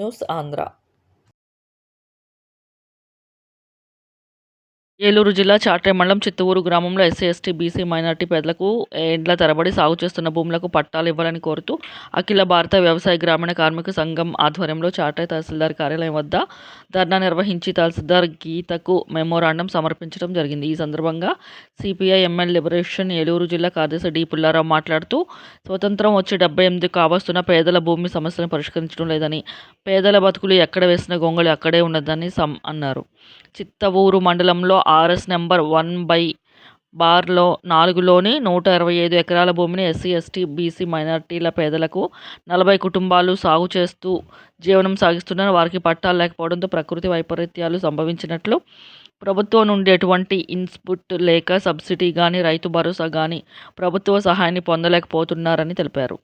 News Andhra Eluru జిల్లా చాట్రే మండలం చిత్తూరు గ్రామంలో ఎస్సీ ఎస్టీ బీసీ మైనార్టీ పేదలకు ఏండ్ల తరబడి సాగు చేస్తున్న భూములకు పట్టాలు ఇవ్వాలని కోరుతూ అఖిల భారత వ్యవసాయ గ్రామీణ కార్మిక సంఘం ఆధ్వర్యంలో చాట్రే తహసీల్దార్ కార్యాలయం వద్ద ధర్నా నిర్వహించి తహసీల్దార్ గీతకు మెమోరాండం సమర్పించడం జరిగింది. ఈ సందర్భంగా సిపిఐ ఎంఎల్ లిబరేషన్ ఏలూరు జిల్లా కార్యదర్శి డి. పుల్లారావు మాట్లాడుతూ స్వతంత్రం వచ్చి డెబ్బై ఎనిమిది కావస్తున్న పేదల భూమి సమస్యలను పరిష్కరించడం లేదని పేదల బతుకులు ఎక్కడ వేసిన గొంగళి అక్కడే ఉన్నదని సం అన్నారు. చిత్తవూరు మండలంలో ఆర్ఎస్ నెంబర్ వన్ బై బార్లో నాలుగులోని నూట ఇరవై ఐదు ఎకరాల భూమిని ఎస్సీ ఎస్టీ బీసీ మైనార్టీల పేదలకు నలభై కుటుంబాలు సాగు చేస్తూ జీవనం సాగిస్తున్న వారికి పట్టాలు లేకపోవడంతో ప్రకృతి వైపరీత్యాలు సంభవించినట్లు ప్రభుత్వం నుండి ఎటువంటి ఇన్పుట్ లేక సబ్సిడీ కానీ రైతు భరోసా కానీ ప్రభుత్వ సహాయాన్ని పొందలేకపోతున్నారని తెలిపారు.